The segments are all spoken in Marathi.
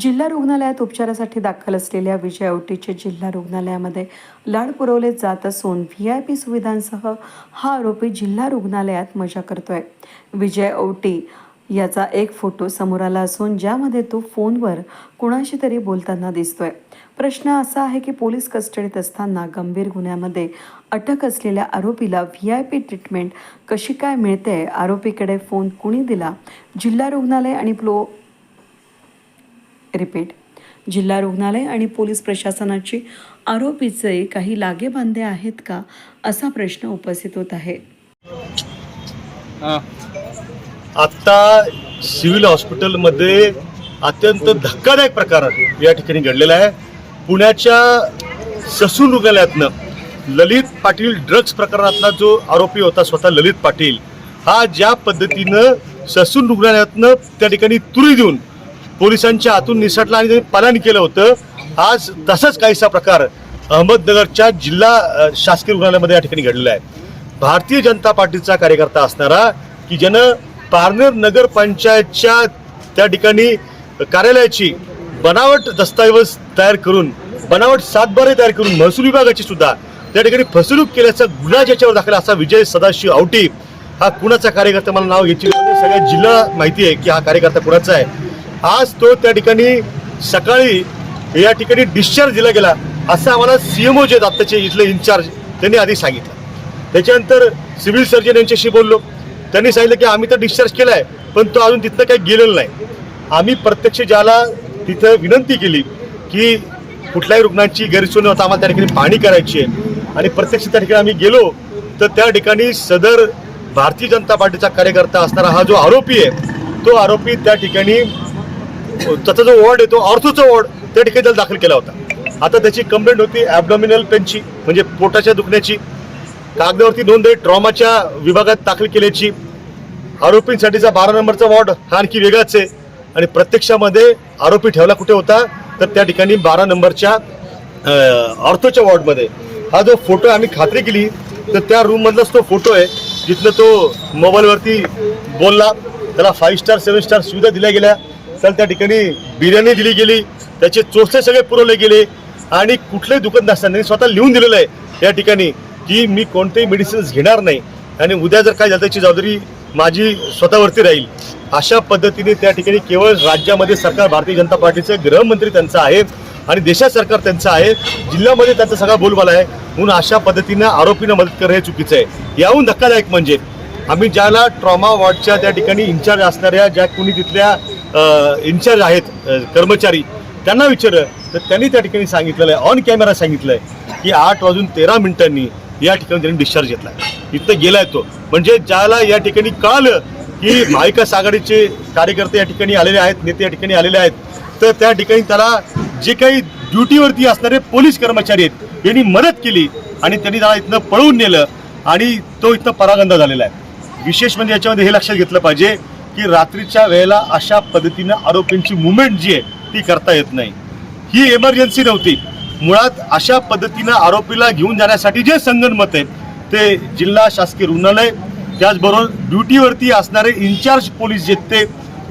जिल्हा रुग्णालयात उपचारासाठी दाखल असलेल्या विजय औटीचे जिल्हा रुग्णालयामध्ये लाड पुरवले जात असून व्ही आय पी सुविधांसह हा आरोपी जिल्हा रुग्णालयात मजा करतोय. विजय औटी याचा एक फोटो समोर आला असून ज्यामध्ये तो फोनवर कुणाशी तरी बोलताना दिसतोय. प्रश्न असा आहे की पोलीस कस्टडीत असताना गंभीर गुन्ह्यामध्ये अटक असलेल्या आरोपीला व्ही आय पी ट्रीटमेंट कशी काय मिळते? आरोपीकडे फोन कुणी दिला? जिल्हा रुग्णालय आणि प्लो रिपीट. जिल्हा रुग्णालय आणि पोलीस प्रशासनाची आरोपीचे काही लागेबांधे आहेत का असा प्रश्न उपस्थित होत आहे. आत्ता सिव्हिल हॉस्पिटलमध्ये अत्यंत धक्कादायक प्रकार या ठिकाणी घडलेला आहे. पुण्याच्या ससून रुग्णालयातनं ललित पाटील ड्रग्ज प्रकरणातला जो आरोपी होता स्वतः ललित पाटील हा ज्या पद्धतीनं ससून रुग्णालयातनं त्या ठिकाणी तुरी देऊन पोलिसांच्या हातून निसटला आणि त्यांनी पालन केलं होतं. आज तसाच काहीसा प्रकार अहमदनगरच्या जिल्हा शासकीय रुग्णालयामध्ये या ठिकाणी घडलेला आहे. भारतीय जनता पार्टीचा कार्यकर्ता असणारा की ज्यानं पारनेर नगर पंचायतच्या त्या ठिकाणी कार्यालयाची बनावट दस्तऐवज तयार करून बनावट सातबारे तयार करून महसूल विभागाची सुद्धा त्या ठिकाणी फसवणूक केल्याचा गुन्हा ज्याच्यावर दाखल असा विजय सदाशिव आवटी हा कुणाचा कार्यकर्ता? मला नाव घ्यायची सगळ्या जिल्हा माहिती आहे की हा कार्यकर्ता कुणाचा आहे? आज तो त्या ठिकाणी सकाळी या ठिकाणी डिस्चार्ज दिला गेला असं आम्हाला सीएमओ जे आहेत आत्ताचे इथले इन्चार्ज त्यांनी आधी सांगितलं. त्याच्यानंतर सिव्हिल सर्जन यांच्याशी बोललो. त्यांनी सांगितलं की आम्ही तर डिस्चार्ज केला आहे पण तो अजून तिथनं काही गेलेला नाही. आम्ही प्रत्यक्ष ज्याला तिथं विनंती केली की कुठल्याही रुग्णांची गैरसोय होता आम्हाला त्या ठिकाणी पाणी करायची आहे. आणि प्रत्यक्ष त्या ठिकाणी आम्ही गेलो तर त्या ठिकाणी सदर भारतीय जनता पार्टीचा कार्यकर्ता असणारा हा जो आरोपी आहे तो आरोपी त्या ठिकाणी त्याचा जो वॉर्ड आहे तो ऑर्थोचा वॉर्ड त्या ठिकाणी त्याला दाखल केला होता. आता त्याची कंप्लेंट होती ॲबडॉमिनल पेनची म्हणजे पोटाच्या दुखण्याची. कागदावरती नोंद आहे ट्रॉमाच्या विभागात दाखल केल्याची. आरोपींसाठीचा बारा नंबरचा वॉर्ड हा आणखी वेगळाच आहे. आणि प्रत्यक्षामध्ये आरोपी ठेवला कुठे होता तर त्या ठिकाणी बारा नंबरच्या ऑर्थोच्या वॉर्डमध्ये हा जो फोटो आम्ही खात्री केली तर त्या रूममधलाच तो फोटो आहे. जिथनं तो मोबाईलवरती बोलला त्याला फाईव्ह स्टार सेव्हन स्टार सुविधा दिल्या गेल्या. तर त्या ठिकाणी बिर्याणी दिली गेली त्याचे चोसे सगळे पुरवले गेले आणि कुठलंही दुकान नसताना स्वतः लिहून दिलेलं आहे या ठिकाणी की मी कोणतेही मेडिसिन्स घेणार नाही आणि उद्या जर काय झालं त्याची जबाबदारी माझी स्वतःवरती राहील. अशा पद्धतीने त्या ठिकाणी केवळ राज्यामध्ये सरकार भारतीय जनता पार्टीचे गृहमंत्री त्यांचं आहे आणि देशात सरकार त्यांचं आहे जिल्ह्यामध्ये त्यांचा सगळा बोलबाला आहे. म्हणून अशा पद्धतीनं आरोपींना मदत करणं हे चुकीचं आहे. याहून धक्कादायक म्हणजे आम्ही ज्याला ट्रॉमा वॉर्डच्या त्या ठिकाणी इन्चार्ज असणाऱ्या ज्या कोणी तिथल्या इन्चार्ज आहेत कर्मचारी त्यांना विचारलं. तर त्यांनी त्या ठिकाणी सांगितलेलं आहे ऑन कॅमेरा सांगितलं आहे की आठ वाजून तेरा मिनिटांनी या ठिकाणी त्यांनी डिस्चार्ज घेतला. इथं गेलाय तो. म्हणजे ज्याला या ठिकाणी कळालं की महाविकास आघाडीचे कार्यकर्ते या ठिकाणी आलेले आहेत नेते या ठिकाणी आलेले आहेत तर त्या ठिकाणी त्याला जे काही ड्युटीवरती असणारे पोलीस कर्मचारी आहेत यांनी मदत केली आणि त्यांनी त्याला इथनं पळवून नेलं आणि तो इथनं परागंदा झालेला आहे. विशेष म्हणजे याच्यामध्ये हे लक्षात घेतलं पाहिजे की रात्रीच्या वेळेला अशा पद्धतीनं आरोपींची मुवमेंट जी आहे ती करता येत नाही. ही इमर्जन्सी नव्हती. मुळात अशा पद्धतीनं आरोपीला घेऊन जाण्यासाठी जे संगनमत आहे ते जिल्हा शासकीय रुग्णालय त्याचबरोबर ड्युटीवरती असणारे इन्चार्ज पोलीस जे ते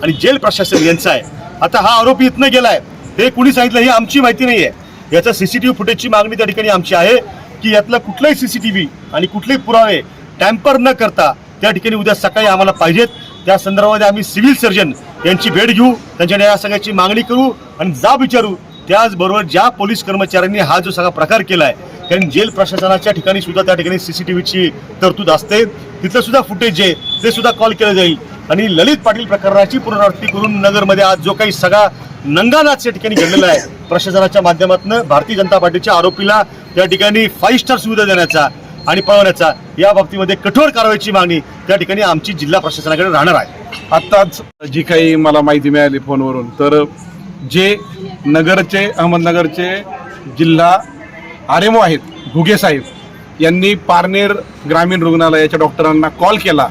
आणि जेल प्रशासन यांचं आहे. आता हा आरोपी इथनं गेलाय. हे कुणी सांगितलं ही आमची माहिती नाही आहे याचा सीसीटीव्ही फुटेजची मागणी त्या ठिकाणी आमची आहे की यातला कुठलाही सीसीटीव्ही आणि कुठलेही पुरावे टॅम्पर न करता त्या ठिकाणी उद्या सकाळी आम्हाला पाहिजेत. त्या संदर्भामध्ये आम्ही सिव्हिल सर्जन यांची भेट घेऊ त्यांच्याकडे या सगळ्याची मागणी करू आणि जाब विचारू. त्याचबरोबर ज्या पोलीस कर्मचाऱ्यांनी हा जो सगळा प्रकार केला आहे कारण जेल प्रशासनाच्या ठिकाणी सुद्धा त्या ठिकाणी व्हीची तरतूद असते. तिथलं सुद्धा फुटेज जे आहे, ते सुद्धा कॉल केलं जाईल. आणि ललित पाटील प्रकरणाची पुनरावृत्ती करून नगरमध्ये आज जो काही सगळा नंगानाच या ठिकाणी घडलेला आहे प्रशासनाच्या माध्यमातून भारतीय जनता पार्टीच्या आरोपीला त्या ठिकाणी फाईव्ह स्टार सुविधा देण्याचा आणि पळवण्याचा या बाबतीमध्ये कठोर कारवाईची मागणी त्या ठिकाणी आमची जिल्हा प्रशासनाकडे राहणार आहे. आत्ताच जी काही मला माहिती मिळाली फोनवरून तर जे नगरचे अहमदनगरचे जिल्हा आर एम ओ आहेत घुगे साहेब यांनी पारनेर ग्रामीण रुग्णालयाच्या डॉक्टरांना कॉल केला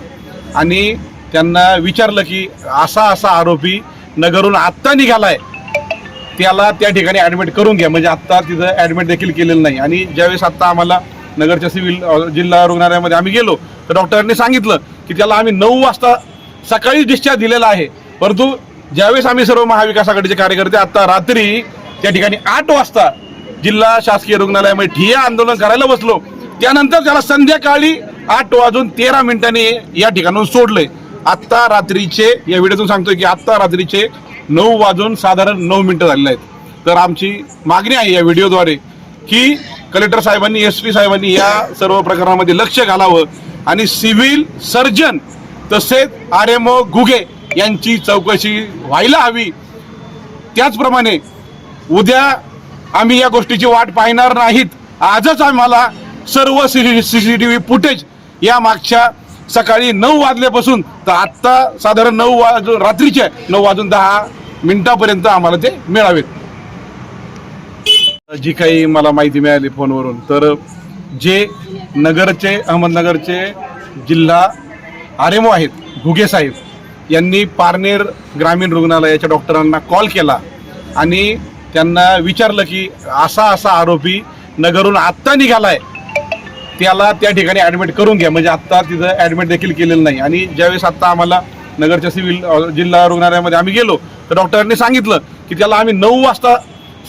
आणि त्यांना विचारलं की असा असा आरोपी नगरहून आत्ता निघालाय त्याला त्या ठिकाणी ॲडमिट करून घ्या. म्हणजे आत्ता तिथं ॲडमिट देखील केलेलं नाही. आणि ज्यावेळेस आत्ता आम्हाला नगरच्या सिव्हिल जिल्हा रुग्णालयामध्ये आम्ही गेलो. तर डॉक्टरांनी सांगितलं की त्याला आम्ही नऊ वाजता सकाळी डिस्चार्ज दिलेला आहे. परंतु ज्यावेळेस आम्ही सर्व महाविकास आघाडीचे कार्यकर्ते आता रात्री त्या ठिकाणी आठ वाजता जिल्हा शासकीय रुग्णालयामध्ये ठिया आंदोलन करायला बसलो. त्यानंतर त्याला संध्याकाळी आठ वाजून तेरा मिनिटांनी या ठिकाणून सोडलंय. आत्ता रात्रीचे या व्हिडिओतून सांगतोय की आत्ता रात्रीचे नऊ वाजून साधारण नऊ मिनिटं झालेले आहेत. तर आमची मागणी आहे या व्हिडिओद्वारे की कलेक्टर साहेबांनी एस पी साहेबांनी या सर्व प्रकरणामध्ये लक्ष घालावं आणि सिव्हिल सर्जन तसेच आर एम ओ गुगे यांची चौकशी व्हायला हवी त्याचप्रमाणे उद्या आम्ही या गोष्टीची वाट पाहणार नाहीत आजच आम्हाला सर्व C C C T V footage या मागच्या सकाळी नऊ वाजल्यापासून तर आत्ता साधारण नऊ वाज रात्रीचे नऊ वाजून दहा मिनिटापर्यंत आम्हाला ते मिळावेत जी काही मला माहिती मिळाली फोनवरून तर जे नगरचे अहमदनगरचे जिल्हा आर एम ओ आहेत घुगे साहेब यांनी पारनेर ग्रामीण रुग्णालयाच्या डॉक्टरांना कॉल केला आणि त्यांना विचारलं की असा असा आरोपी नगरून आत्ता निघालाय त्याला त्या ठिकाणी ॲडमिट करून घ्या. म्हणजे आत्ता तिथं ॲडमिट देखील केलेलं नाही. आणि ज्यावेळेस आत्ता आम्हाला नगरच्या सिव्हिल जिल्हा रुग्णालयामध्ये आम्ही गेलो तर डॉक्टरांनी सांगितलं की त्याला आम्ही नऊ वाजता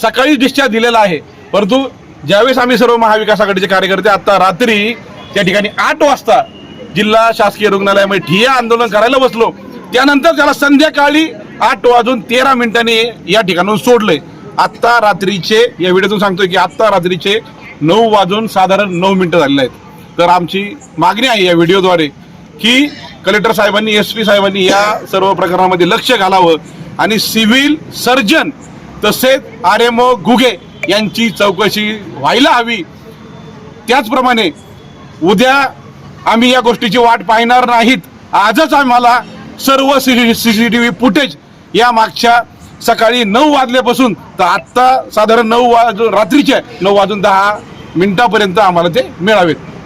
सकाळी डिस्चार्ज दिलेला आहे. परंतु ज्यावेळेस आम्ही सर्व महाविकास आघाडीचे कार्यकर्ते आता रात्री त्या ठिकाणी आठ वाजता जिल्हा शासकीय रुग्णालयामध्ये ठिया आंदोलन करायला बसलो. त्यानंतर त्याला संध्याकाळी आठ वाजून तेरा मिनिटांनी या ठिकाणून सोडलंय. आत्ता रात्रीचे या व्हिडिओतून सांगतोय की आत्ता रात्रीचे नऊ वाजून साधारण नऊ मिनिटं झालेले आहेत. तर आमची मागणी आहे या व्हिडिओद्वारे की कलेक्टर साहेबांनी एस पी साहेबांनी या सर्व प्रकरणामध्ये लक्ष घालावं आणि सिव्हिल सर्जन तसेच आर एम ओ घुगे यांची चौकशी व्हायला हवी त्याचप्रमाणे उद्या आम्ही या गोष्टीची वाट पाहणार नाहीत आजच आम्हाला सर्व C C C T V footage या मागच्या सकाळी नऊ वाजल्यापासून तर आत्ता साधारण नऊ वाजून रात्रीचे नऊ वाजून दहा मिनिटापर्यंत आम्हाला ते मिळावेत